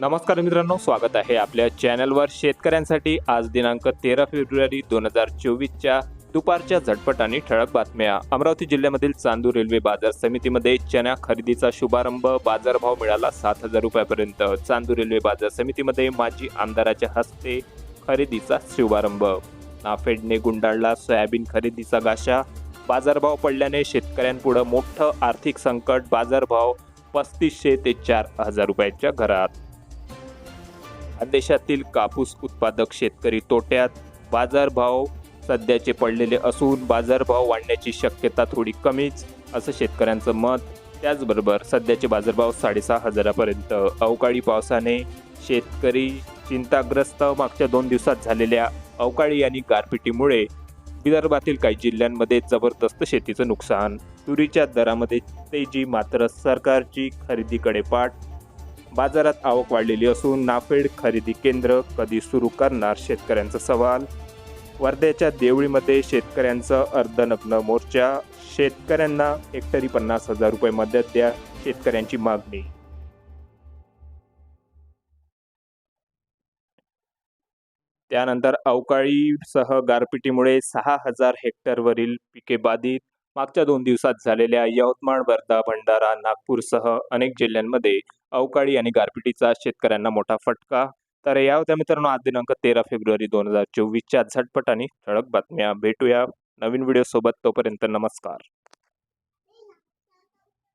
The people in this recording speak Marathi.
नमस्कार मित्रांनो स्वागत आहे आपल्या चॅनलवर. शेतकऱ्यांसाठी आज दिनांक तेरा फेब्रुवारी दोन हजार चोवीसच्या दुपारच्या झटपट आणि ठळक बातम्या. अमरावती जिल्ह्यामधील चांदूर रेल्वे बाजार समितीमध्ये चण्या खरेदीचा शुभारंभ. बाजारभाव मिळाला सात हजार रुपयापर्यंत. चांदूर रेल्वे बाजार समितीमध्ये माजी आमदाराच्या हस्ते खरेदीचा शुभारंभ. नाफेडने गुंडाळला सोयाबीन खरेदीचा गाशा. बाजारभाव पडल्याने शेतकऱ्यांपुढं मोठं आर्थिक संकट. बाजारभाव पस्तीसशे ते चार हजार रुपयाच्या घरात. देशातील कापूस उत्पादक शेतकरी तोट्यात बाजारभाव सध्याचे पडलेले असून बाजारभाव वाढण्याची शक्यता थोडी कमीच असं शेतकऱ्यांचं मत. त्याचबरोबर सध्याचे बाजारभाव साडेसहा हजारापर्यंत. अवकाळी पावसाने शेतकरी चिंताग्रस्त मागच्या दोन दिवसात झालेल्या अवकाळी आणि गारपिटीमुळे विदर्भातील काही जिल्ह्यांमध्ये जबरदस्त शेतीचं नुकसान. तुरीच्या दरामध्ये तेजी मात्र सरकारची खरेदीकडे पाठ बाजारात आवक वाढलेली असून नाफेड खरेदी केंद्र कधी सुरू करणार शेतकऱ्यांचा सवाल? वर्ध्याच्या देवळीमध्ये शेतकऱ्यांचं अर्धनग्न मोर्चा शेतकऱ्यांना हेक्टरी पन्नास हजार रुपये मदत द्या शेतकऱ्यांची मागणी. त्यानंतर अवकाळीसह गारपिटीमुळे सहा हजार हेक्टरवरील पिके बाधित. मागच्या दोन दिवसात झालेल्या यवतमाळ वर्धा भंडारा नागपूरसह अनेक जिल्ह्यांमध्ये अवकाळी आणि गारपिटीचा शेतकऱ्यांना मोठा फटका. तर या होत्या मित्रांनो आज दिनांक तेरा फेब्रुवारी दोन हजार चोवीसच्या झटपट आणि ठळक बातम्या. भेटूया नवीन व्हिडिओ सोबत. तोपर्यंत नमस्कार.